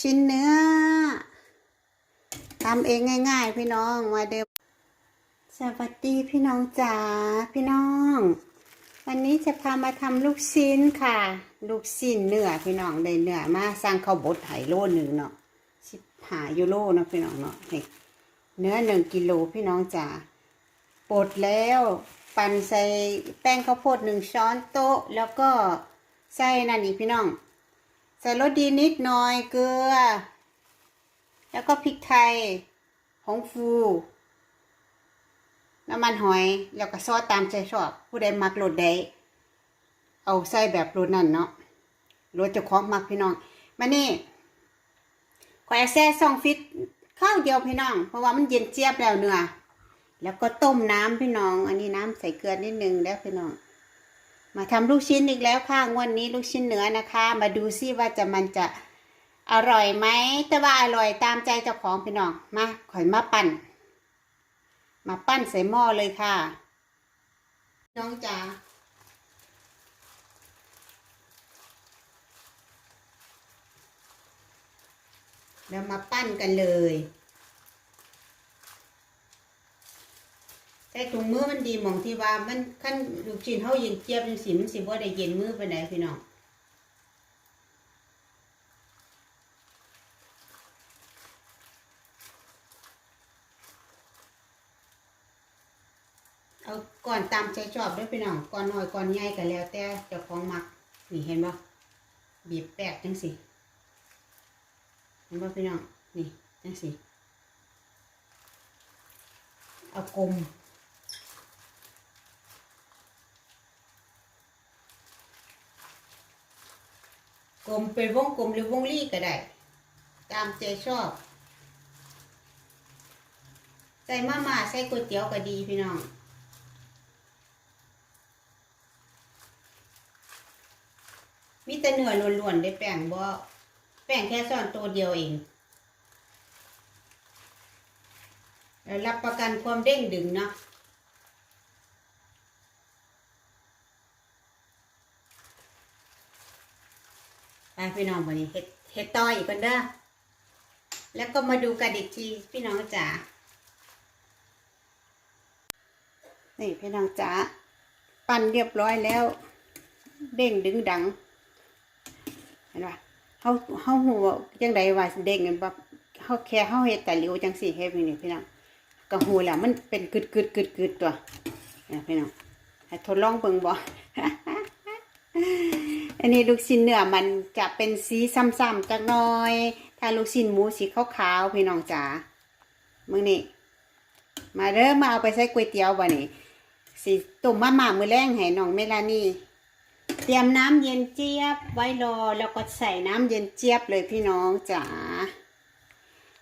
ชิ้นเนื้อทำเองง่าย ๆ พี่น้องมาเดิมสวัสดีพี่น้องจ๋าพี่น้อง วันนี้จะพามาทำลูกชิ้นค่ะ ลูกชิ้นเนื้อพี่น้องได้เนื้อมาสร้างข้าวบดไหโลหนึ่งเนาะสิบหายูโรเนาะพี่น้องเนาะเนื้อหนึ่งกิโลพี่น้องจ๋าปดแล้วปั่นใส่แป้งข้าวโพดหนึ่งช้อนโต๊ะ แล้วก็ใส่นั่นอีกพี่น้อง ใส่รสดีนิดหน่อยเกลือ แล้วก็พริกไทยผงฟูน้ำมันหอยแล้วก็ซอสตามใจชอบ ผู้ใดมักรสใดเอาใส่แบบรสนั่นเนาะรสจะคล้องมักพี่น้องมานี่ขอแซ่ซองฟิตข้าวเดียวพี่น้อง เพราะว่ามันเย็นเจี๊ยบแล้วเนื้อแล้วก็ต้มน้ำพี่น้อง อันนี้น้ำใส่เกลือนิดนึงแล้วพี่น้อง มาทำลูกชิ้นอีกแล้วค่ะงวันนี้ลูกชิ้นเนื้อนะคะ มาดูซิว่าจะมันจะอร่อยไหมแต่ว่าอร่อยตามใจเจ้าของพี่น้องมาข่อยมาปั่น มาปั้นใส่หม้อเลยค่ะ น้องจ๋าแล้วมาปั้นกันเลยแต่ ถุงมือมันดีหมองที่ว่ามันขั้นลูกชิ้นเฮาเย็นเจี๊ยบจังสิมันสิบ่ได้เย็นมือไปไหนพี่น้องเอาก่อนตามใจชอบด้วยพี่น้องก่อนน้อยก่อนใหญ่ก็แล้วแต่เจ้าของมักนี่เห็นบ่บีบแปกจังสิเห็นบ่พี่น้องนี่จังสิเอากลม กลมเป็นวงกลมหรือวงรีก็ได้ ตามใจชอบ ใส่มาม่าใส่ก๋วยเตี๋ยวก็ดีพี่น้องมีแต่เนื้อล้วนๆได้แป้งบ่แป้งแค่ซ่อนตัวเดียวเองแล้วรับประกันความเด้งดึงเนาะ ไปพี่น้องวันนี้เฮ็ดเฮ็ดต่ออีกกันเด้อแล้วก็มาดูกันอีกทีพี่น้องจ๋านี่พี่น้องจ๋าปั้นเรียบร้อยแล้ว เด้งดึงดังเห็นปะเฮาเฮาหัวจังใดว่าเด้งกันแบบเฮาแค่เฮาเฮ็ดแต่เหลียวจังสี่เฮ็ดนี่พี่น้องก็หูแล้วมันเป็นกึดกึดกึดกึดตัวเนี่ยพี่น้องให้ทดลองเบิ่งบ่ อันนี้ลูกชิ้นเนื้อมันจะเป็นสีซ้ำๆจักหน่อย ถ้าลูกชิ้นหมูสีขาวๆพี่น้องจ๋ามึงนี่มาเริ่มมาเอาไปใส่ก๋วยเตี๋ยวบ่นี่สิต้มมาม่ามือแรงให้น้องเมลานี่เตรียมน้ำเย็นเจี๊ยบไว้รอแล้วก็ใส่น้ำเย็นเจี๊ยบเลยพี่น้องจ๋า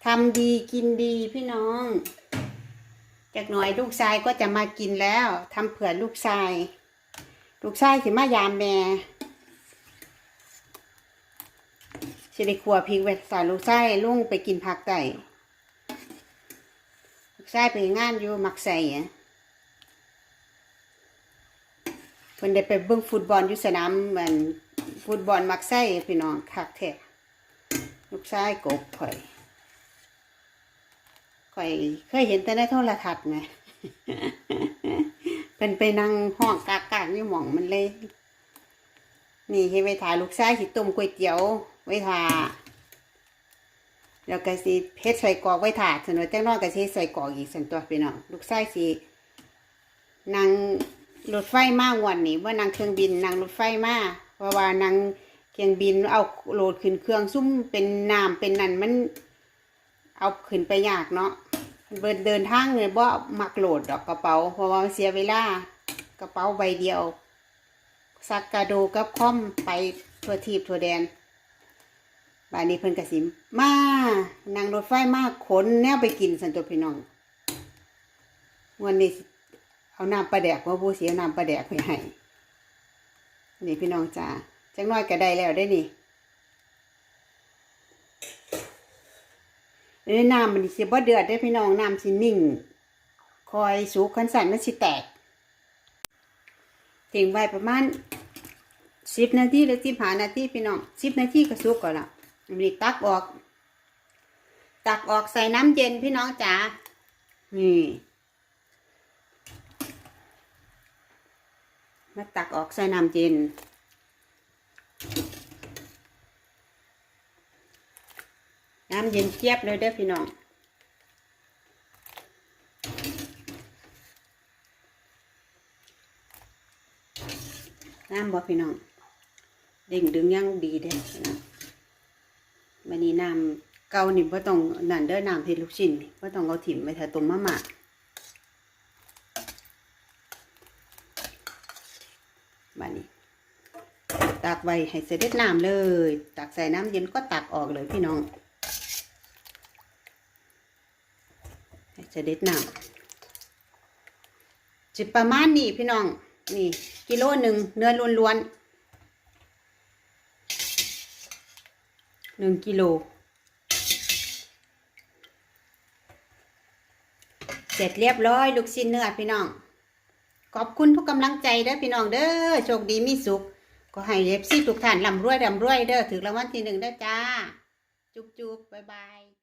ทำดีกินดีพี่น้อง จากหน่อยลูกชายก็จะมากินแล้วทำเผื่อลูกชาย ลูกชายสิมายามแม่ สิได้ครัวพริกไว้สอนลูกชายลุงไปกินผักไก่ลูกชายไปงานอยู่มักใส่อะเพิ่นได้ไปเบิ่งฟุตบอลอยู่สนามเหมือนฟุตบอลมักใส่พี่น้องคักแท้ลูกชายกบข่อยข่อยเคยเห็นแต่ในโทรทัศน์ไงเป็นไปนั่งห้องกากๆนี่หม่องมันเลย นี่ให้ไว้ทายลูกชายสิต้มก๋วยเตี๋ยว ไว้ทาแล้วก็สิเฮ็ดใส่กอกไว้ทาส่วนจังน้อยก็สิใส่กอกอีกส่วนตัวพี่น้องลูกชายสินั่งรถไฟมางวันนี้ว่านั่งเครื่องบินนั่งรถไฟมาเพราะว่านั่งเครื่องบินเอาโหลดขึ้นเครื่องซุ่มเป็นน้ำเป็นนั่นมันเอาขึ้นไปยากเนาะเดินเดินทางเลยบ่มักโหลดดอกกระเป๋า เพราะว่าเสียเวลากระเป๋าใบเดียวซักกระโดกับคอมไปทั่วทีบทั่วแดน บานนี้เพิ่นกระสิมมานั่งรถไฟมาขนแนวไปกินสันตัวพี่น้องวันนี้เอาน้ำปลาแดกมาบูเสียน้ำปลาแดกไปให้นี่พี่น้องจ้าจังน้อยก็ได้แล้วได้นี่เอ้น้ำมันสิบ่เดือดได้พี่น้องน้ำสินิ่ง คอยสูขันสันมันสิแตกทิ้งไว้ประมาณสิบนาทีหรือสิบห้านาทีพี่น้องสิบนาทีก็สุกก่อนละ มีตักออก ตักออกใส่น้ำเย็นพี่น้องจ๋า นี่ มาตักออกใส่น้ำเย็น น้ำเย็นเจี๊ยบเลยเด้อพี่น้องน้ำบ่พี่น้องเด้งดึงยังดีเด้อพี่น้อง วันนี้น้ำเก่านี่บ่ต้องนั่นเด้อน้ำเฮ็ดลูกชิ้นนี่บ่ต้องเอาถิ่มไปถ้าต้มมาม่าบัดนี้ตักไว้ให้เสด็จน้ำเลย ตักใส่น้ำเย็นก็ตักออกเลยพี่น้อง ให้เสด็จน้ำจิประมาณนี้พี่น้อง นี่กิโลหนึ่งเนื้อล้วนๆ หนึ่งกิโลเสร็จเรียบร้อยลูกชิ้นเนื้อพี่น้อง ขอบคุณทุกกำลังใจเด้อพี่น้องเด้อโชคดีมีสุข ก็ให้เอฟซีทุกท่านร่ำรวยร่ำรวยเด้อถึงรางวัลที่หนึ่งเด้อจ้า จุ๊บจุ๊บบ๊ายบาย